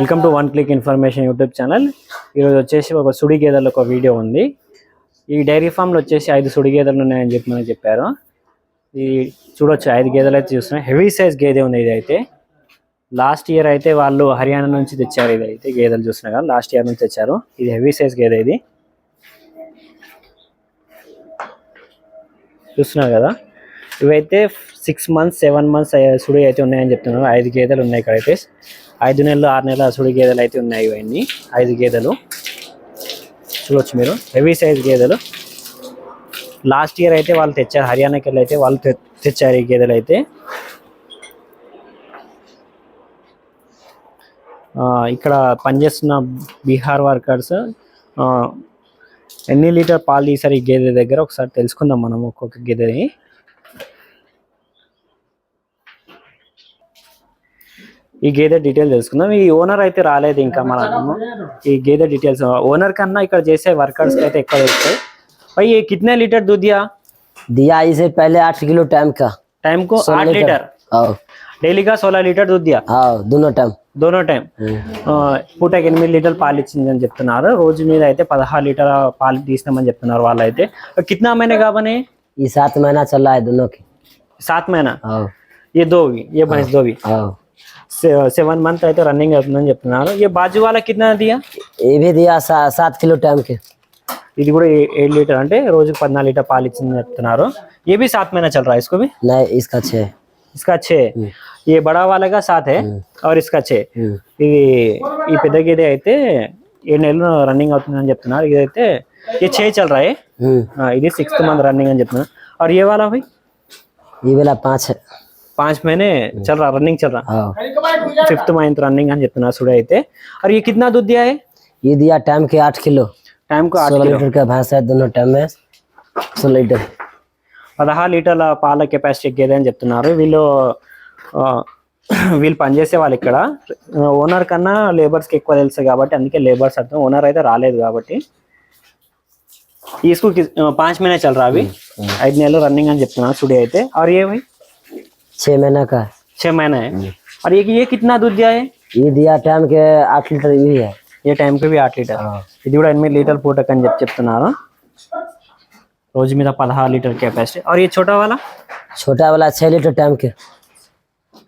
Welcome to one click information YouTube channel ఈరోజు వచ్చేసి ఒక సుడి గేదెల ఒక వీడియో ఉంది. ఈ డైరీ ఫామ్లో వచ్చేసి ఐదు సుడి గేదెలు ఉన్నాయని చెప్పి మనకి చెప్పారు. ఇది చూడొచ్చు ఐదు గేదెలు అయితే చూస్తున్నాయి హెవీ సైజ్ గేదె ఉంది ఇది అయితే లాస్ట్ ఇయర్ అయితే వాళ్ళు హర్యానా నుంచి తెచ్చారు ఇది అయితే గేదెలు చూస్తున్నా కదా లాస్ట్ ఇయర్ నుంచి తెచ్చారు. ఇది హెవీ సైజ్ గేదె ఇది. చూస్తున్నారు కదా? ఇవైతే సిక్స్ మంత్స్ సెవెన్ మంత్స్ సుడి అయితే ఉన్నాయని చెప్తున్నారు. ఐదు గేదెలు ఉన్నాయి ఇక్కడైతే. ఐదు నెలలు ఆరు నెలల సుడి గేదెలు అయితే ఉన్నాయి ఇవన్నీ. ఐదు గేదెలు. చూడొచ్చు మీరు. హెవీ సైజ్ గేదెలు. లాస్ట్ ఇయర్ అయితే వాళ్ళు తెచ్చారు. హర్యానాకి వెళ్ళి అయితే వాళ్ళు తె- తెచ్చారు ఈ గేదెలు అయితే. ఇక్కడ పనిచేస్తున్న బీహార్ వర్కర్స్ ఎన్ని లీటర్ పాలు తీసారు ఈ గేదె దగ్గర? ఒకసారి తెలుసుకుందాం మనం ఒక్కొక్క గేదెని. गेदे डीटेल ओनर अच्छे रेद इंका मन गेदे डीटेल ओनर कना इक वर्कर्स भाई कितने लीटर दूध दिया दिया इसे पहले आठ किलो टाइम का टाइम को आठ लीटर डेली का सोलह लीटर दूध दिया दोनों टाइम दोनों टाइम पूट एन लीटर पाल रोज मीदे पदहार लीटर पाल दीमन वाले कितना महीने का बने सात महीना चल रहा है दोनों की सात महीना ये दो भी ये भैंस दो भी आओ ये दो भी ये भैंस दो भी आओ సెవెన్ మంత్ అయితే రన్నింగ్ అవుతుందని చెప్తున్నారు ये बाजू वाला कितना दिया ये भी दिया सा, सात किलो टाइम के ఇది కూడా ఏ- ఏడు లీటర్ అంటే రోజుకి పద్నాలుగు లీటర్ పాలు ఇచ్చిందని చెప్తున్నారు ये भी सात महीना चल रहा है इसको भी नहीं इसका छः इसका छः ये बड़ा वाले का सात है और इसका छः हम्म, ఇది ఈ పెద్ద గేదె అయితే ఏడు నెలలు రన్నింగ్ అవుతుందని చెప్తున్నారు ఇదైతే ये छः चल रहा है हम्म, हाँ, ఇది సిక్స్త్ మంత్ రన్నింగ్ అని చెప్తున్నారు और ये वाला भाई ये वाला पाँच है पाँच महीने चल रहा रनिंग चल रहा आओ ఫిఫ్త్ మంత్ రన్నింగ్ అని చెప్తున్నారు సుడే అయితే और ये कितना दूध दिया है ये दिया टाइम के आठ किलो टाइम को आठ सोलह किलो लीटर का भैंस है दोनों टाइम में सोलह लीटर పదహారు లీటర్ల పాల కెపాసిటీ గేదె అని చెప్తున్నారు వీళ్ళు ఆ, వీళ్ళు పనిచేసే వాళ్ళు ఇక్కడ ఓనర్ కన్నా లేబర్స్కి ఎక్కువ తెలుసు కాబట్టి అందుకే లేబర్స్ అర్థం ఓనర్ అయితే రాలేదు కాబట్టి इसको किस- आ, पाँच महीने चल रहा अभी ఐదు నెలలు రన్నింగ్ అని చెప్తున్నారు సుడి అయితే और ये भाई छः महीना का है छह महीना है और ये ये कितना दूध दिया है ये दिया टाइम के आठ लीटर ये भी है ఏ టైంకి ఇవి ఆరు లీటర్ हाँ। ఇది కూడా ఎనిమిది లీటర్ పూటకు అని చెప్పి చెప్తున్నారు రోజు మీద పదహారు లీటర్ కెపాసిటీ और ये छोटा वाला छोटा वाला छः लीटर टाइम के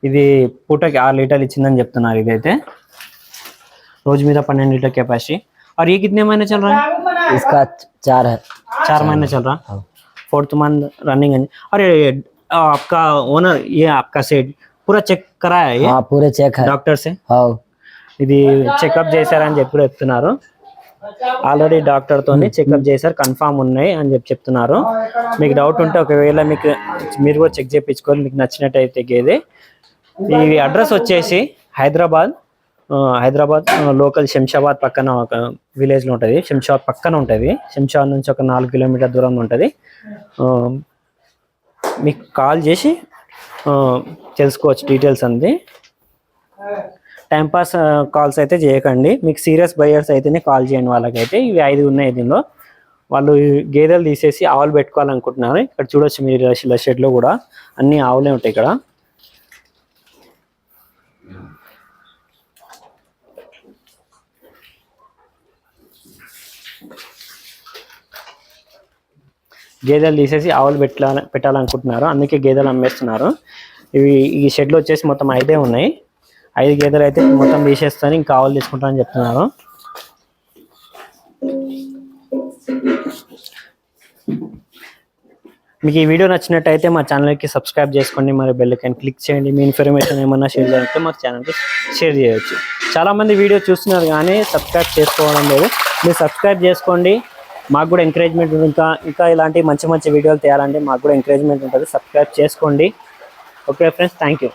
ఇది పూటకి ఆరు లీటర్లు ఇచ్చిందని చెప్తున్నారు ఇదైతే రోజు మీద పన్నెండు లీటర్ కెపాసిటీ और ये कितने महीने चल रहा है इसका चार है चार महीने चल रहा हाँ। फोर्थ मंथ रनिंग और ये आ, आपका ओनर ये आपका सेट पूरा చెక్ कराया है ये हाँ पूरे चेक है డాక్టర్ से आओ ఇది చెకప్ చేశారని చెప్పి కూడా చెప్తున్నారు ఆల్రెడీ డాక్టర్ తోని చెకప్ చేశారు కన్ఫామ్ ఉన్నాయి అని చెప్పి చెప్తున్నారు మీకు డౌట్ ఉంటే ఒకవేళ మీకు మీరు కూడా చెక్ చేయించుకోవాలి మీకు నచ్చినట్టయితే గేదే ఈ అడ్రస్ వచ్చేసి హైదరాబాద్ ఆ, హైదరాబాద్ లోకల్ శంషాబాద్ పక్కన ఒక విలేజ్ లో ఉంటది శంషాబాద్ పక్కన ఉంటది శంషాబాద్ నుంచి ఒక నాలుగు కిలోమీటర్ దూరంలో ఉంటది ఆ, మీకు కాల్ చేసి తెలుసుకోవచ్చు డీటెయిల్స్ అంది టైంపాస్ కాల్స్ అయితే చేయకండి. మీకు సీరియస్ బయర్స్ అయితేనే కాల్ చేయండి వాళ్ళకైతే. ఇవి ఐదు ఉన్నాయి దీనిలో. వాళ్ళు గేదెలు తీసేసి ఆవులు పెట్టుకోవాలనుకుంటున్నారు. ఇక్కడ చూడొచ్చు మీరు షెడ్లో కూడా. అన్ని ఆవులే ఉంటాయి ఇక్కడ. గేదెలు తీసేసి ఆవులు పెట్టాల పెట్టాలనుకుంటున్నారు. అందుకే గేదెలు అమ్మేస్తున్నారు. ఇవి ఈ షెడ్లో వచ్చేసి మొత్తం ఐదే ఉన్నాయి. ఐదు గేదెలు అయితే మొత్తం తీసేస్తాను ఇంకా ఆవులు తీసుకుంటానని చెప్తున్నారు. మీకు ఈ వీడియో నచ్చినట్టయితే మా ఛానల్కి సబ్స్క్రైబ్ చేసుకోండి మరి బెల్ ఐకాన్ క్లిక్ చేయండి. మీ ఇన్ఫర్మేషన్ ఏమన్నా షేర్ చేయాలంటే మా ఛానల్కి షేర్ చేయొచ్చు. చాలామంది వీడియో చూస్తున్నారు కానీ సబ్స్క్రైబ్ చేసుకోవడం లేదు. మీరు సబ్స్క్రైబ్ చేసుకోండి. మాకు కూడా ఎంకరేజ్మెంట్ ఇంకా ఇంకా ఇలాంటి మంచి మంచి వీడియోలు తీయాలంటే మాకు కూడా ఎంకరేజ్మెంట్ ఉంటుంది. సబ్స్క్రైబ్ చేసుకోండి. Okay friends thank you